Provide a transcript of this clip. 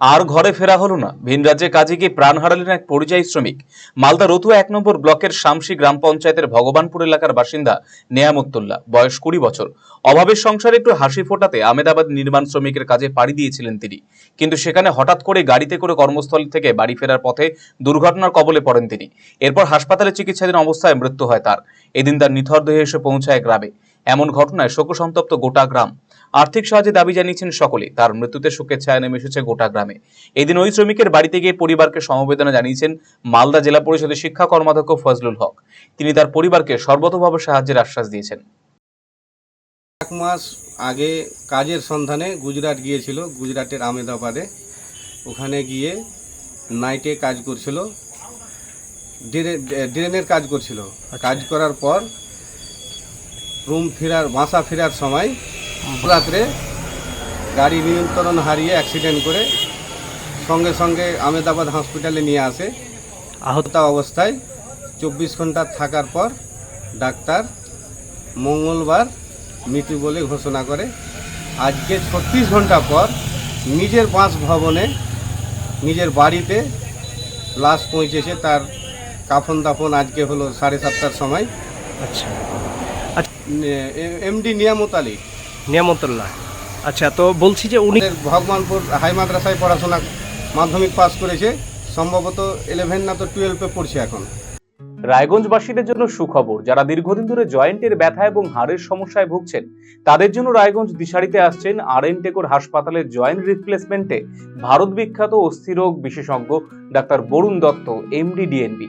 আর ঘরে ফেরা হলো না। ভিন রাজ্যে কাজে গিয়ে প্রাণ হারালেন এক পরিযায়ী শ্রমিক। মালদা রতুয়া এক নম্বর ব্লকের শামসি গ্রাম পঞ্চায়েতের ভগবানপুর এলাকার বাসিন্দা নেয়ামুত্তুল্লাহ বয়স কুড়ি বছর। অভাবের সংসারে একটু হাসি ফোটাতে আমেদাবাদ নির্মাণ শ্রমিকের কাজে পাড়ি দিয়েছিলেন তিনি। কিন্তু সেখানে হঠাৎ করে গাড়িতে করে কর্মস্থল থেকে বাড়ি ফেরার পথে দুর্ঘটনার কবলে পড়েন তিনি। এরপর হাসপাতালে চিকিৎসাধীন অবস্থায় মৃত্যু হয় তার। এদিন তার নিথর দেহে এসে পৌঁছায় গ্রামে। এমন ঘটনায় শোকসন্তপ্ত গোটা গ্রাম। আর্থিক সাহায্যে দাবি জানিয়েছেন সকলে। তার মৃত্যুতে শোকের ছায়া নেমে এসেছে গোটা গ্রামে। এদিন ওই শ্রমিকের বাড়িতে গিয়ে পরিবারকে সমবেদনা জানিয়েছেন মালদা জেলা পরিষদের শিক্ষা কর্মাধ্যক্ষ ফজলুল হক। তিনি তার পরিবারকে সর্বতোভাবে সাহায্যের আশ্বাস দিয়েছেন। এক মাস আগে কাজের সন্ধানে গুজরাট গিয়েছিল গুজরাটের আমেদাবাদে ওখানে গিয়ে নাইটে কাজ করছিল ড্রে- ড্রেনের কাজ করছিল। কাজ করার পর রুম ফেরার বাসা ফেরার সময় রাত্রে গাড়ি নিয়ন্ত্রণ হারিয়ে অ্যাক্সিডেন্ট করে সঙ্গে সঙ্গে আমেদাবাদ হসপিটালে নিয়ে আসে। আহত অবস্থায় চব্বিশ ঘণ্টা থাকার পর ডাক্তার মঙ্গলবার মৃত্যু বলে ঘোষণা করে। আজকে ছত্রিশ ঘণ্টা পর নিজের বাসভবনে নিজের বাড়িতে লাশ পৌঁছেছে। তার কাফন দাফন আজকে হলো সাড়ে সাতটার সময়। আচ্ছা। এমডি নিয়ামত আলী। নিয়ামতুল্লাহ আচ্ছা তো বলছি যে উনি ভগবানপুর হাই মাদ্রাসায় পড়াশোনা মাধ্যমিক পাস করেছে সম্ভবত ইলেভেন না তো টুয়েলভে পড়ছে এখন। রায়গঞ্জবাসীদের জন্য সুখবর যারা দীর্ঘদিন ধরে জয়েন্টের ব্যথা এবং হাড়ের সমস্যায় ভুগছেন তাদের জন্য রায়গঞ্জ দিশারিতে আসছেন আর এন টেকোর হাসপাতালের জয়েন্ট রিপ্লেসমেন্টে ভারত বিখ্যাত অস্থিরোগ বিশেষজ্ঞ doctor Barun Dutta MD DNB